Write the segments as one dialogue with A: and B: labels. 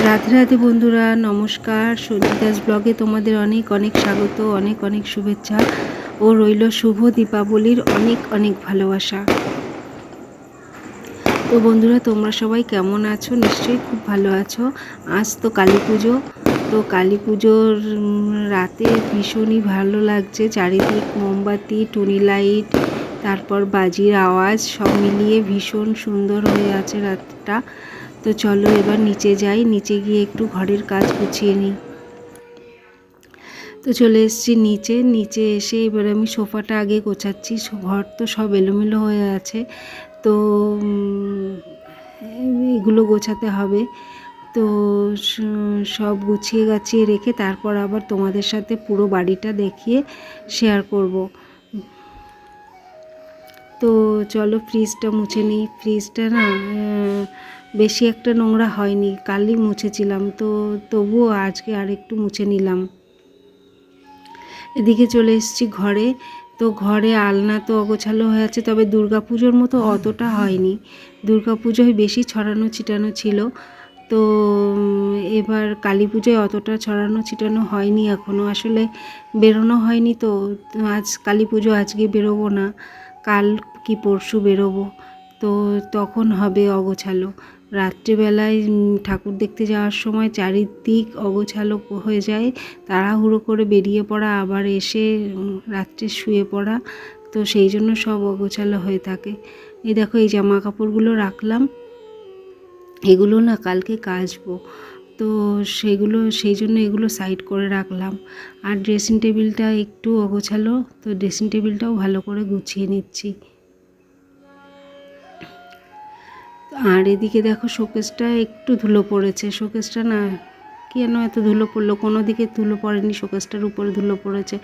A: রাধে রাধে বন্ধুরা, নমস্কার। সঞ্জিতাস ব্লগে তোমাদের অনেক অনেক স্বাগত, অনেক অনেক শুভেচ্ছা ও রইল শুভ দীপাবলির অনেক অনেক ভালোবাসা। তো বন্ধুরা, তোমরা সবাই কেমন আছো? নিশ্চয়ই খুব ভালো আছো। আজ তো কালী পুজো। তো কালী পুজোর রাতে ভীষণই ভালো লাগছে। চারিদিক মোমবাতি, টুনি লাইট তারপর বাজির আওয়াজ সব মিলিয়ে ভীষণ সুন্দর হয়ে আছে রাতটা। তো চলো এবার নিচে যাই, নিচে গিয়ে একটু ঘরের কাজ গুছিয়ে নিই। তো চলে এসেছি নিচে নিচে এসে এবার আমি সোফাটা আগে গোছাচ্ছি ঘর তো সব এলোমেলো হয়ে আছে। তো এগুলো গোছাতে হবে। তো সব গুছিয়ে গাছিয়ে রেখে তারপর আবার তোমাদের সাথে পুরো বাড়িটা দেখিয়ে শেয়ার করব। তো চলো ফ্রিজটা মুছে নিই। ফ্রিজটা না বেশি একটা নোংরা হয়নি, কালই মুছেছিলাম। তো তবুও আজকে আর একটু মুছে নিলাম। এদিকে চলে এসেছি ঘরে। তো ঘরে আলনা তো অগোছালো হয়ে আছে, তবে দুর্গাপুজোর মতো অতটা হয়নি। দুর্গাপুজোয় বেশি ছড়ানো ছিটানো ছিল। তো এবার কালী পুজোয় অতটা ছড়ানো ছিটানো হয়নি এখনও আসলে বেরোনো হয়নি তো, আজ কালী পুজো আজকে বেরোবো না। কাল কি পরশু বেরোবো? তো তখন হবে অগোছালো। রাত্রিবেলায় ঠাকুর দেখতে যাওয়ার সময় চারিদিক অগোছালো হয়ে যায়। তাড়াহুড়ো করে বেরিয়ে পড়া, আবার এসে রাত্রে শুয়ে পড়া। তো সেই জন্য সব অগোছালো হয়ে থাকে। এই দেখো, এই জামা কাপড়গুলো রাখলাম। এগুলো না কালকে কাচবো। তো সেগুলো, সেই জন্য এগুলো সাইড করে রাখলাম। আর ড্রেসিং টেবিলটা একটু অগোছালো, তো ড্রেসিং টেবিলটাও ভালো করে গুছিয়ে নিচ্ছি। আর এদিকে দেখো শোকেসটা একটু ধুলো পড়েছে। শোকেসটা না কেন এত ধুলো পড়ল, কোনো দিকে ধুলো পড়েনি শোকেসটার উপরে ধুলো পড়েছে।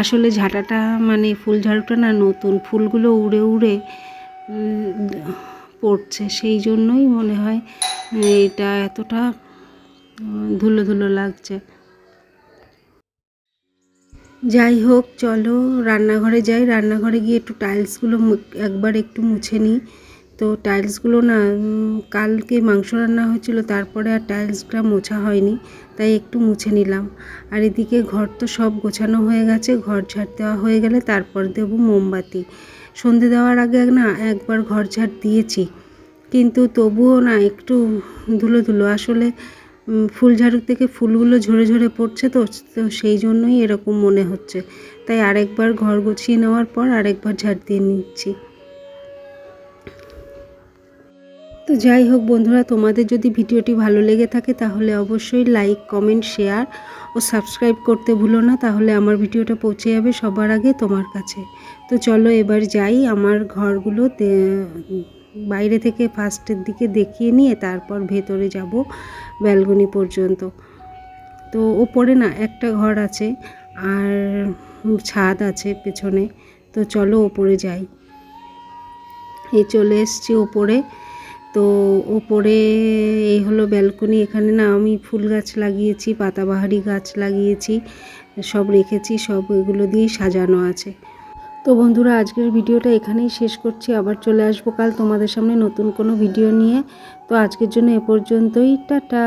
A: আসলে ঝাঁটাটা মানে ফুল ঝাড়ুটা না নতুন, ফুলগুলো উড়ে উড়ে পড়ছে। সেই জন্যই মনে হয় এটা এতটা ধুলো ধুলো লাগছে। যাই হোক, চলো রান্নাঘরে যাই। রান্নাঘরে গিয়ে একটু টাইলসগুলো একবার একটু মুছে নিই। তো টাইলসগুলো না কালকে মাংস রান্না হয়েছিল, তারপরে আর টাইলসটা মোছা হয়নি, তাই একটু মুছে নিলাম। আর এদিকে ঘর তো সব গোছানো হয়ে গেছে, ঘর ঝাড় দেওয়া হয়ে গেলে তারপর দেবো মোমবাতি। সন্ধে দেওয়ার আগে না, একবার ঘর ঝাড় দিয়েছি। কিন্তু তবুও না, একটু ধুলো ধুলো। আসলে ফুল ঝাড়ু থেকে ফুলগুলো ঝরে ঝরে পড়ছে তো তো সেই জন্যই এরকম মনে হচ্ছে। তাই আরেকবার ঘর গুছিয়ে নেওয়ার পর আরেকবার ঝাড় দিয়ে নিচ্ছি। তো যাই হোক বন্ধুরা, তোমাদের যদি ভিডিওটি ভালো লেগে থাকে তাহলে অবশ্যই লাইক, কমেন্ট, শেয়ার ও সাবস্ক্রাইব করতে ভুলো না। তাহলে আমার ভিডিওটা পৌঁছে যাবে সবার আগে তোমার কাছে। তো চলো এবার যাই আমার ঘরগুলো বাইরে থেকে ফার্স্টের দিকে দেখিয়ে নিয়ে তারপর ভেতরে যাব ব্যালকনি পর্যন্ত। তো ওপরে না একটা ঘর আছে আর ছাদ আছে পেছনে। তো চলো ওপরে যাই। এই চলে এসছি ওপরে। তো ওপরে এই হলো ব্যালকনি এখানে না আমি ফুল গাছ লাগিয়েছি, পাতাবাহারি গাছ লাগিয়েছি, সব রেখেছি, সব এগুলো দিয়েই সাজানো আছে। তো বন্ধুরা, আজকের ভিডিওটা এখানেই শেষ করছি। আবার চলে আসব কাল তোমাদের সামনে নতুন কোনো ভিডিও নিয়ে। তো আজকের জন্য এ পর্যন্তই। টাটা!